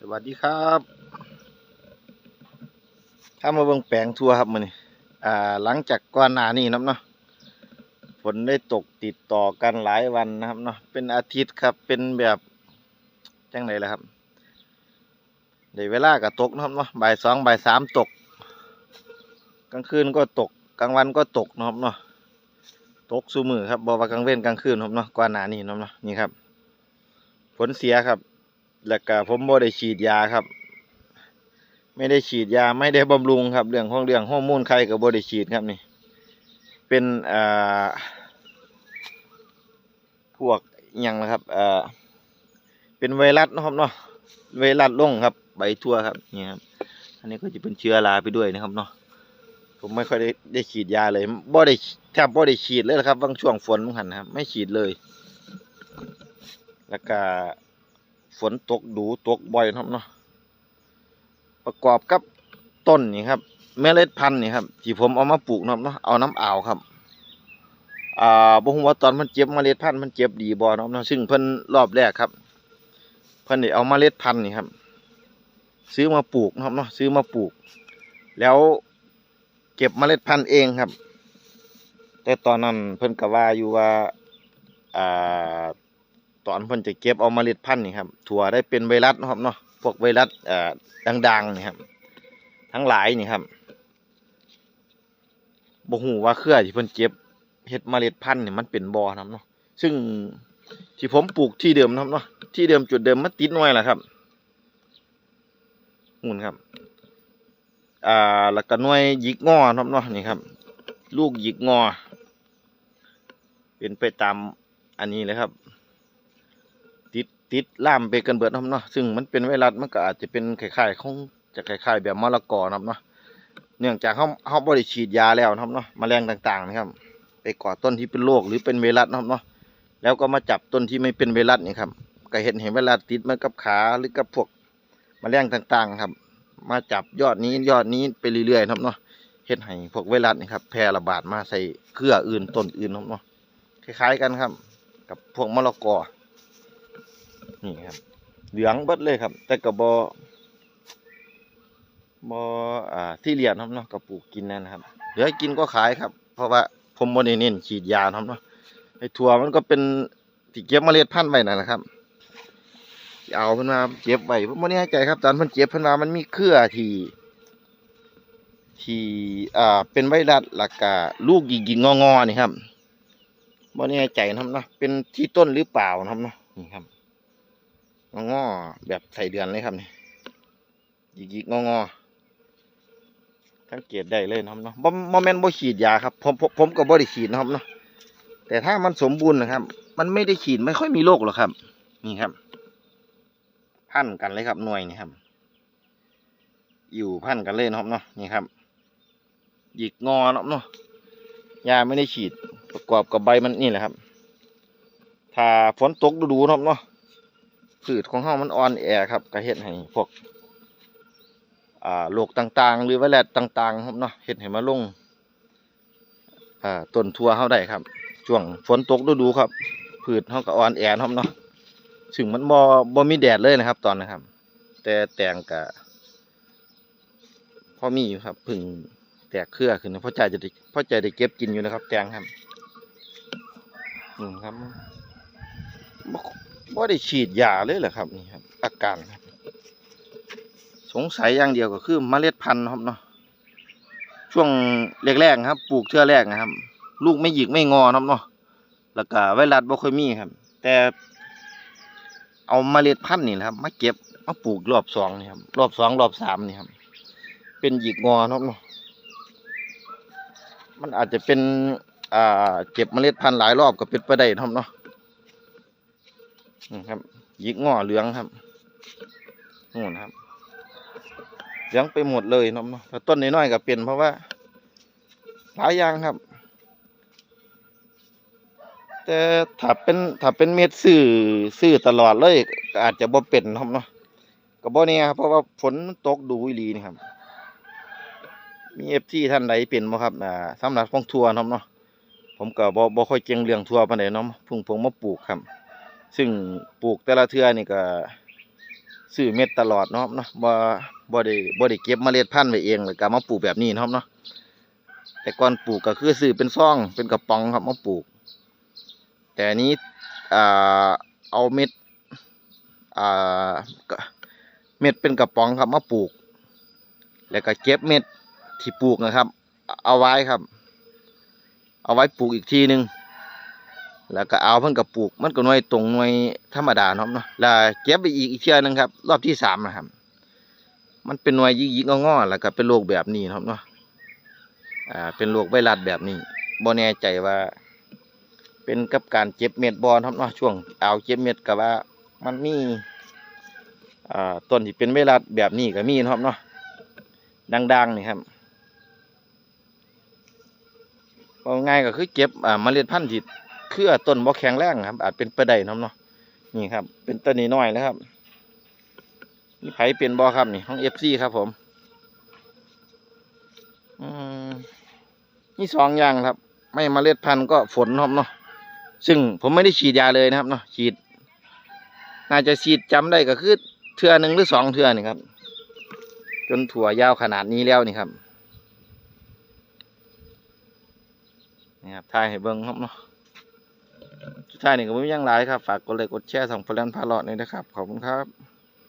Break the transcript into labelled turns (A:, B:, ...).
A: สวัสดีครับถ้ามาเบิ่งแปลงทัวครับมือนี้อ่าหลังจากก่อนหน้านี้นะเนาะฝนได้ตกติดต่อกันหลายวันนะครับเนาะเป็นอาทิตย์ครับเป็นแบบจังไดล่ะครับได้เวลาก็ตกนะครับเนาะบ่ายสองบ่ายสามตก กลางคืนก็ตกกลางวันก็ตกนะครับเนาะตกซุมือครับบ่ว่ากลางเว้นกลางคืนครับเนาะก่อนหน้านี้นะเนาะนี่ครับผลเสียครับ แล้วก็ผมบ่ได้ฉีดยาครับ ไม่ได้ฉีดยาไม่ได้บำรุงครับ เรื่องของเรื่องฮอร์โมนไข่กับบ่ได้ฉีดครับนี่ เป็นอ่าพวกอิหยังนะครับอ่าเป็นไวรัสนะครับเนาะไวรัสลงครับ ใบทั่วครับนี่ครับอันนี้ก็จะเป็นเชื้อราไปด้วยนะครับเนาะผมไม่ค่อยได้ได้ฉีดยาเลยบ่ได้แทบบ่ได้ฉีดเลยนะครับบางช่วงฝนมันหันนะครับ ไม่ฉีดเลย แล้วก็ ฝนตกดูตกบ่อยนะครับเนาะประกอบกับต้นนี่ครับเมล็ดพันธุ์นี่ครับที่ผมเอามาปลูกนะครับเนาะเอาน้ำอ่าวครับอ่าบ่ฮู้ว่าตอนมันเจ็บเมล็ดพันธุ์มันเจ็บดีบ่เนาะเนาะซึ่งเพิ่นรอบแรกครับ เพิ่นได้เอาเมล็ดพันธุ์นี่ครับ ซื้อมาปลูกนะครับเนาะซื้อมาปลูก แล้วเก็บเมล็ดพันธุ์เองครับ แต่ตอนนั้นเพิ่นก็ว่าอยู่ว่าอ่า ตอนเพิ่นจะเก็บเอาเมล็ดพันธุ์นี่ครับถั่วได้เป็นไวรัสนะครับเนาะพวกไวรัสอ่อดังๆนี่ครับ ทั้งหลายนี่ครับบ่ฮู้ว่าเครือที่เพิ่นเก็บเฮ็ดเมล็ดพันธุ์นี่มันเป็นบ่นะครับเนาะซึ่งที่ผมปลูกที่เดิมนะครับเนาะที่เดิมจุดเดิมมันติดน่วยแหละครับหุ่นครับอ่าแล้วก็น่วยหยิกงอนะครับเนาะนี่ครับ ลูกหยิกงอ เป็นไปตามอันนี้เลยครับ ติดล่ามไปกันเบิดนะครับเนาะซึ่งมันเป็นไวรัสมันก็อาจจะเป็นคล้ายๆของจะคล้ายๆแบบมะละกอนะครับเนาะเนื่องจากเขาเขาบริฉีดยาแล้วนะครับเนาะแมลงต่างๆนะครับ ไปก่อต้นที่เป็นโรคหรือเป็นไวรัสนะครับเนาะแล้วก็มาจับต้นที่ไม่เป็นไวรัสนี่ครับก็เห็นเห็นไวรัสติดมากับขาหรือกับพวกแมลงต่างๆครับ มาจับยอดนี้ยอดนี้ไปเรื่อยๆนะครับเนาะเฮ็ดให้พวกไวรัสนี่ครับแพร่ระบาดมาใส่เครืออื่นต้นอื่นนะครับเนาะคล้ายๆกันครับ กับพวกมะละกอ นี่ครับเหลืองเบิดเลยครับ แต่ก็บอบอ่าที่เรียนครับเนาะก็ปลูกกินนั่นนะครับเหลือกินก็ขายครับ เพราะว่าผมบ่ได้เน้นฉีดยาครับเนาะไอ้ถั่วมันก็เป็นที่เก็บเมล็ดพันธุ์ไว้นั่นแหละครับเอาเพิ่นมาเก็บไว้ผมบ่แน่ให้ใจครับตอนเพิ่นเก็บเพิ่นว่ามันมีเครือที่ที่อ่าเป็นไวรัสแล้วก็ลูกหยิกๆงอๆนี่ครับบ่แน่ใจนะครับเนาะเป็นที่ต้นหรือเปล่านะครับเนาะนี่ครับ งองอแบบใส่เดือนเลยครับนี่ยิกยิกงองอสังเกตได้เลยนะครับเนาะบ่บ่แมนบ่ฉีดยาครับผมผมผมก็บ่ได้ฉีดนะครับเนาะแต่ถ้ามันสมบูรณ์นะครับ มันไม่ได้ฉีดไม่ค่อยมีโรคหรอกครับ นี่ครับ พันกันเลยครับหน่วยนี่ครับ อยู่พันกันเลยนะครับเนาะนี่ครับหยิกงอเนาะเนาะยาไม่ได้ฉีดประกอบกับใบมันนี่แหละครับ ถ้าฝนตกดูๆนะครับเนาะ พืชของเฮามันอ่อนแอครับก็เฮ็ดให้พวกอ่าโรคต่างๆ หรือไวรัสต่างๆครับเนาะเฮ็ดให้มาลงอ่าต้นทั่วเฮาได้ครับ ช่วงฝนตกฤดูครับ พืชเฮาก็อ่อนแอครับเนาะซึ่งมันบ่บ่มีแดดเลยนะครับ ตอนนะครับ แต่แตงก็พอมีอยู่ครับพึ่งแตกเครือขึ้นเพราะใจจะได้เพราะใจได้เก็บกินอยู่นะครับ แตงครับนี่ครับ บ่บ่ได้ฉีดยาเลยเหรอครับนี่ครับ อาการครับสงสัยอย่างเดียวก็คือเมล็ดพันธุ์ครับเนาะช่วงแรกๆครับ ปลูกเทื่อแรกนะครับ ลูกไม่หยิกไม่งอครับเนาะแล้วก็ไวรัสบ่ค่อยมีครับ แต่ เอาเมล็ดพันธุ์นี่แหละครับ มาเก็บมาปลูกรอบสองนี่ครับรอบสองรอบสามนี่ครับ เป็นหยิกงอครับเนาะมันอาจจะเป็น อ่า เก็บเมล็ดพันธุ์หลายรอบก็เป็นไปได้ครับเนาะ ครับยิกงอเหลืองครับนู่นครับเหลืองไปหมดเลยเนาะเนาะแต่ต้นน้อยๆก็เป็นเพราะว่าหลายอย่างครับ แต่ถ้าเป็นถ้าเป็นเม็ดซื้อซื้อตลอดเลยก็อาจจะบ่เป็นเนาะเนาะก็บ่เนี่ยครับเพราะว่าฝนตกดูอีหลีนี่ครับ มีเอฟซีท่านใดเป็นบ่ครับอ่าสำหรับของทัวร์เนาะเนาะผมก็บ่บ่ค่อยเก่งเรื่องทัวร์ปานใดเนาะเพิ่งผมมาปลูกครับ ซึ่งปลูกแต่ละเทือนี่ก็ซื้อเม็ดตลอดเนาะครับเนาะบ่บ่ได้บ่ได้เก็บเมล็ดพันธุ์ไว้เองแล้วก็มาปลูกแบบนี้เนาะครับเนาะแต่ก่อนปลูกก็คือซื้อเป็นซองเป็นกระป๋องครับมาปลูก แต่อันนี้อ่าเอาเม็ดอ่าเม็ดเป็นกระป๋องครับมาปลูก แล้วก็เก็บเม็ดที่ปลูกนะครับ เอาไว้ครับ เอาไว้ปลูกอีกทีหนึ่ง แล้วก็เอาเพิ่นกับปลูกมันก็หน่วยตรงหน่วยธรรมดาเนาะเนาะแล้วเก็บไปอีกอีกเทื่อนึงครับ รอบที่สามนะครับ มันเป็นหน่วยยิกๆงอๆแล้วก็เป็นโรคแบบนี้เนาะครับเนาะอ่าเป็นโรคไวรัสแบบนี้บ่แน่ใจว่าเป็นกับการเจ็บเม็ดบอลครับเนาะช่วงเอาเจ็บเม็ดกับว่ามันมีอ่าต้นที่เป็นไวรัสแบบนี้ก็มีเนาะครับเนาะดังๆนี่ครับเอาง่ายก็คือเก็บอ่าเมล็ดพันธุ์ที่ เครือต้นบ่แข็งแรงครับ อาจเป็นไปได้นาะครับเนาะนี่ครับ เป็นต้นนี้น้อยนะครับนี่ไผเป็นบ่ครับนี่ห้องเอฟซีครับผมนี่สองอย่างครับ ไม่เมล็ดพันธุ์ก็ฝนครับเนาะซึ่งผมไม่ได้ฉีดยาเลยนะครับเนาะฉีด น่าจะฉีดจำได้ก็คือเทือหนึ่งหรือสองเทือนี่ครับ จนถั่วยาวขนาดนี้แล้วนี่ครับนี่ครับถ่ายให้เบิ้งครับเนาะ ท้ายนี่ก็ไม่มียังหลายครับ ฝากกดไลค์กดแชร์ส่องพลันพาเลาะนี่นะครับ ขอบคุณครับ